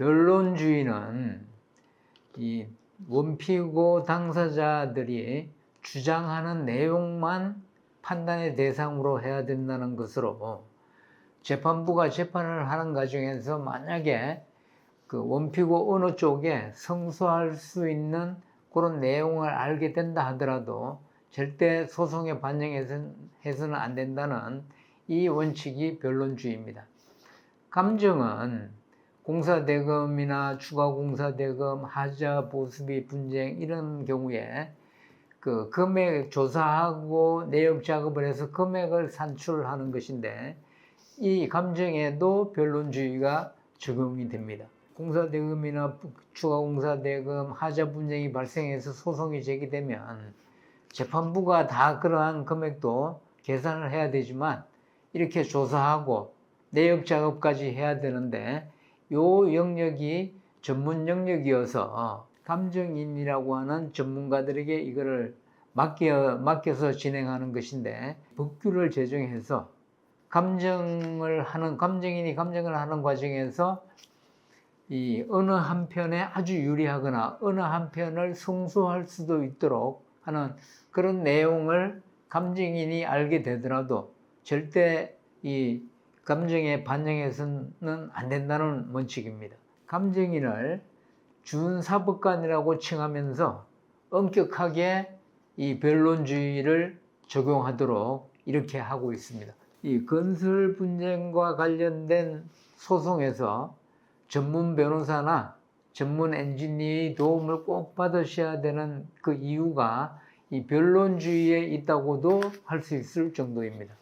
변론주의는 이 원피고 당사자들이 주장하는 내용만 판단의 대상으로 해야 된다는 것으로 재판부가 재판을 하는 과정에서 만약에 그 원피고 어느 쪽에 성소할 수 있는 그런 내용을 알게 된다 하더라도 절대 소송에 반영해서는 안 된다는 이 원칙이 변론주의입니다. 감정은 공사 대금이나 추가 공사 대금, 하자 보수비 분쟁 이런 경우에 그 금액 조사하고 내역 작업을 해서 금액을 산출하는 것인데 이 감정에도 변론주의가 적용이 됩니다. 공사 대금이나 추가 공사 대금, 하자 분쟁이 발생해서 소송이 제기되면 재판부가 다 그러한 금액도 계산을 해야 되지만 이렇게 조사하고 내역 작업까지 해야 되는데 요 영역이 전문 영역이어서 감정인이라고 하는 전문가들에게 이거를 맡겨, 맡겨서 진행하는 것인데 법규를 제정해서 감정을 하는 감정인이 감정을 하는 과정에서 이 어느 한편에 아주 유리하거나 어느 한편을 성소할 수도 있도록 하는 그런 내용을 감정인이 알게 되더라도 절대 이 감정에 반영해서는 안 된다는 원칙입니다. 감정인을 준사법관이라고 칭하면서 엄격하게 이 변론주의를 적용하도록 이렇게 하고 있습니다. 이 건설 분쟁과 관련된 소송에서 전문 변호사나 전문 엔지니어의 도움을 꼭 받으셔야 되는 그 이유가 이 변론주의에 있다고도 할 수 있을 정도입니다.